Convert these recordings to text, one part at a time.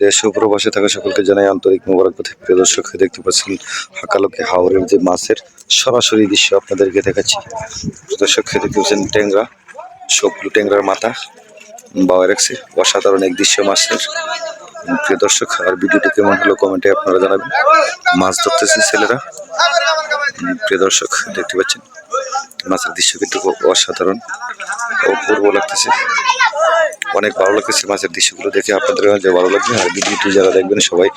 দেশ ও থাকা সকলকে জানাই আন্তরিক মোবারকবাদ। প্রিয় দর্শক দেখতে পাচ্ছেন হাকালোকে হাওরের যে মাছের সরাসরি দৃশ্য আপনাদেরকে দেখাচ্ছি। দর্শক দেখতে পাচ্ছেন ট্যাংরা, সবগুলো ট্যাংরার মাথা বাওয়া রাখছে। অসাধারণ এক দৃশ্য মাছের। প্রিয় দর্শক, আর ভিডিওটি কেমন হলো কমেন্টে আপনারা জানাবেন। মাছ ধরতেছেন ছেলেরা। প্রিয় দর্শক, দেখতে পাচ্ছেন মাছের দৃশ্য কিন্তু অসাধারণ। অপূর্ব লাগতেছে। অনেক ভালো লাগতেছে মাছের দৃশ্যগুলো দেখে আপনাদের যে ভালো লাগবে আর ভিডিওটি যারা দেখবেন সবাই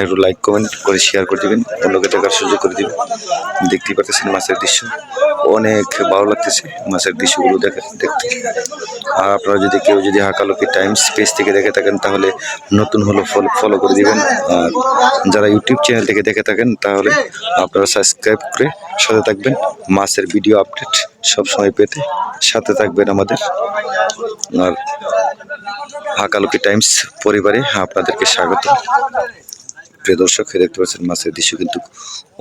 একটু লাইক কমেন্ট করে শেয়ার করে দিবেন। অন্যকে দেখার সুযোগ করে দিবেন। দেখতেই পাচ্ছেন মাছের দৃশ্য। অনেক ভালো লাগতেছে মাছের দৃশ্যগুলো দেখে দেখতে। আর আপনারা যদি কেউ যদি হাকালকি টাইমস পেজ থেকে দেখে থাকেন, তাহলে নতুন হলো ফলো ফলো করে দিবেন। আর যারা ইউটিউব চ্যানেল থেকে দেখে থাকেন, তাহলে আপনারা সাবস্ক্রাইব করে সাথে থাকবেন। মাছের ভিডিও আপডেট সবসময় পেতে। সাথে থাকবেন আমাদের। আর হাকালুকি টাইমস পরিবারে আপনাদেরকে স্বাগত। প্রিয় দর্শক দেখতে পাচ্ছেন মাছের দৃশ্য কিন্তু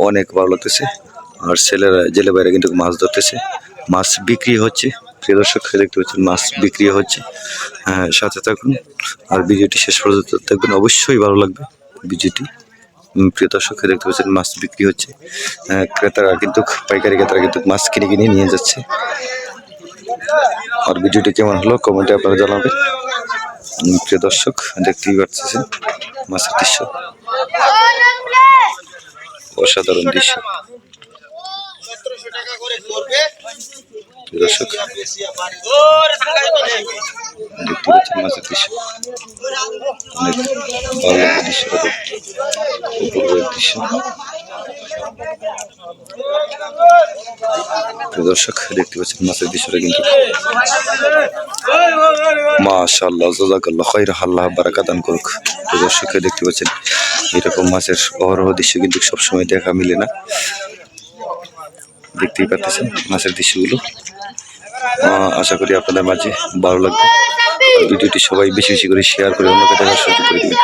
অনেক ভালো লাগতেছে। আর ছেলেরা, জেলে বাইরে কিন্তু মাছ ধরতেছে। মাছ বিক্রি হচ্ছে। প্রিয় দর্শক দেখতে পাচ্ছেন মাছ বিক্রি হচ্ছে। হ্যাঁ সাথে থাকুন। আর ভিডিওটি শেষ পর্যন্ত থাকবেন অবশ্যই ভালো লাগবে ভিডিওটি। প্রিয় দর্শক, দেখতে পাচ্ছেন মাছ বিক্রি হচ্ছে। ক্রেতারা কিন্তু, পাইকারি ক্রেতারা কিন্তু মাছ কিনে কিনে নিয়ে যাচ্ছে। আর ভিডিওটি কেমন হলো কমেন্টে আপনারা জানাবেন। প্রিয় দর্শক, দেখতেই পাচ্ছেন মাছের দৃশ্য। অসাধারণ দৃশ্য। দর্শক, দেখতে পাচ্ছেন মাছের দৃশ্য। ভালো দৃশ্য। দর্শক, দেখতে পাচ্ছেন মাছের দৃশ্যটা কিন্তু মাশাআল্লাহ, জাজাকাল্লাহ খাইর আল্লাহ বারাকা দান করুক। প্রিয় দর্শক, দেখতে পাচ্ছেন এরকম মাছের অহরহ দৃশ্য কিন্তু সবসময় দেখা মিলে না। দেখতেই পাচ্ছেন মাছের দৃশ্যগুলো। আশা করি আপনাদের মাঝে ভালো লাগবে। ভিডিওটি সবাই বেশি বেশি করে শেয়ার করে অন্যকে দেখার সুযোগ করে দিবেন।